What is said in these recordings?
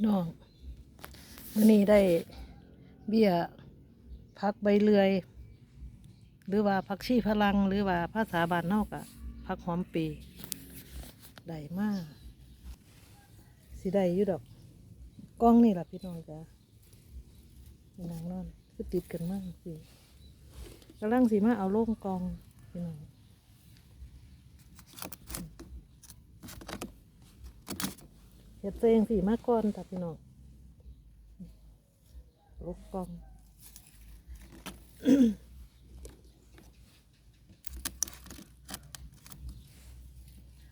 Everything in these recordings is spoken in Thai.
พี่น้องวันนี้ได้เบี้ยพักใบเลื่อย หรือว่าพักชีพลัง หรือว่าภาษาบานนอกอะพักหอมปีได้มากสิได้อยู่ดอกกล้องนี่แหละพี่น้องจ้ะพี่นางนอนคือติดกันมากสิกำลังสีมาเอาโล่งกองพี่น้อง เฮ็ดเองสีมาก่อนจ้ะพี่น้องลูกกอง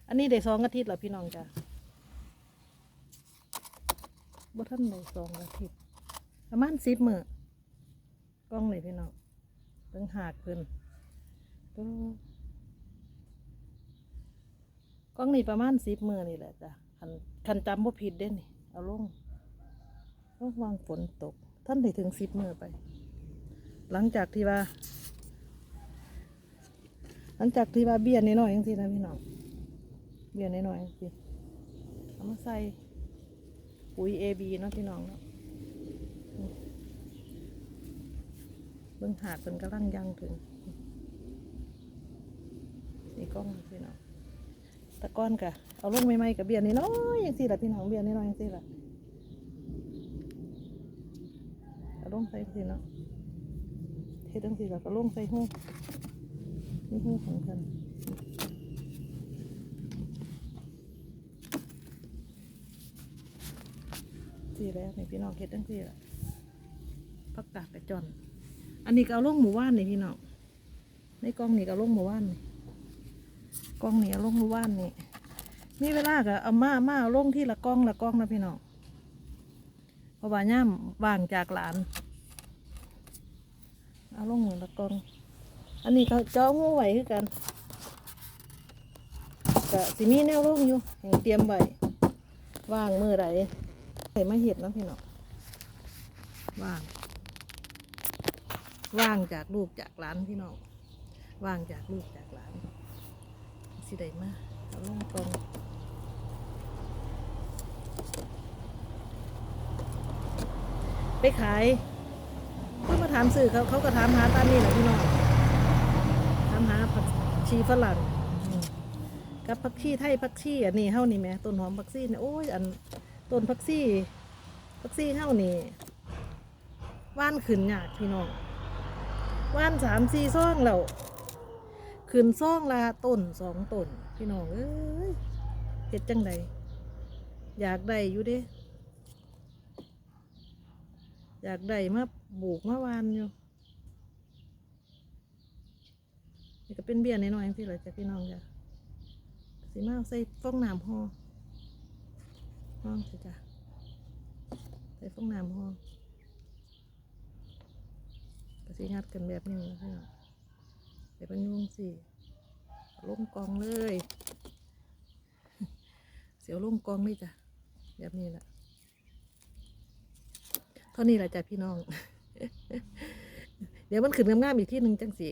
อันนี้ได้สองอาทิตย์แล้วพี่น้องจ้ะบ่ท่านได้สองอาทิตย์ประมาณสิบมื้อกล้องเลยพี่น้องตั้งหากขึ้นก็กล้องนี่ประมาณสิบมื้อนี่แหละจ้ะ คันคันจำบ่ผิดเด้นี่ เอาลงระวางฝนตก ท่านได้ถึงสิบมือไป หลังจากที่ว่า หลังจากที่ว่าเบี้ยน้อยๆจังซี่นะพี่น้องเบี้ยน้อยๆสิเอามาใส่ปุ๋ย AB เนาะพี่น้องเนาะเบิ่งหาดเป็นกำลังยังถึงนี่กล้องพี่น้อง ตะก้อนกะเอาลงใหม่ๆกับเบี้ยน้อยๆอย่างสิล่ะพี่น้องเบี้ยน้อยๆอย่างสิล่ะเอาลงใส่สิเนาะเฮ็ดจังสิล่ะก็ลงใส่หูนี่หูของเพิ่นสี่แล้วนี่พี่น้องเฮ็ดตั้งสี่ละผักกาดกระจอนอันนี้ก็เอาลงหมู่บ้านนี่พี่น้องในกล้องนี่ก็เอาลงหมู่บ้านนี่ กล้องนี่เอาลงหมู่านนี่มีเวลาก็เอามามาเอาลงที่ละกล้องละกล้องนะพี่น้องเพราะว่าย่ามว่างจากหลาน เอาลงหนึ่งละกล้อง อันนี้เขาจ้างูไหวคือกันก็สิมีแนวลงอยู่เตรียมไว้ว่างมือใดใส่มาเห็ดนะพี่น้องว่าง ว่างจากลูกจากหลานพี่น้องว่างจากลูกจากหลาน สิได้มาเอาลงกองไปขายเพื่อมาถามสื่อเขาเขาก็ถามหาตามนี่แหละพี่น้องถามหาผักชีฝรั่งกับผักชีไทยผักชีอันนี้เฮ้านี่แหม่ต้นหอมผักชีเนี่ยโอ้ยอันต้นพักซี่พักซี่เฮ้านี่ว่านขึ้นยากพี่น้องว่านสามสี่ซ่องแล้ว ขึ้นซ่องละต้นสองต้นพี่น้องเอ้ยเฮ็ดจังใดอยากได้อยู่เด้ อยากได้มาปลูกมาวานอยู่นี่ก็เป็นเบี้ยนน้อยๆที่เหลือจากพี่น้องจ้ะสีมาเอาใส่ฟองน้ำห่อห้องสิจ้ะใส่ฟองน้ำห้อก็สิงัดกันแบบนี้นะพี่น้อง เดี๋ยวเป็นยุงสิเอาลงกองเลย เสียวลงกองเลยจ้ะแบบนี้แหละเท่านี้แหละจ้ะพี่น้อง เดี๋ยวมันขึ้นงามๆอีกที่หนึ่งจังสิ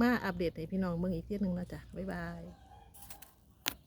มาอัปเดตให้พี่น้องเบิ่งอีกที่หนึ่งนะจ้ะบ๊ายบาย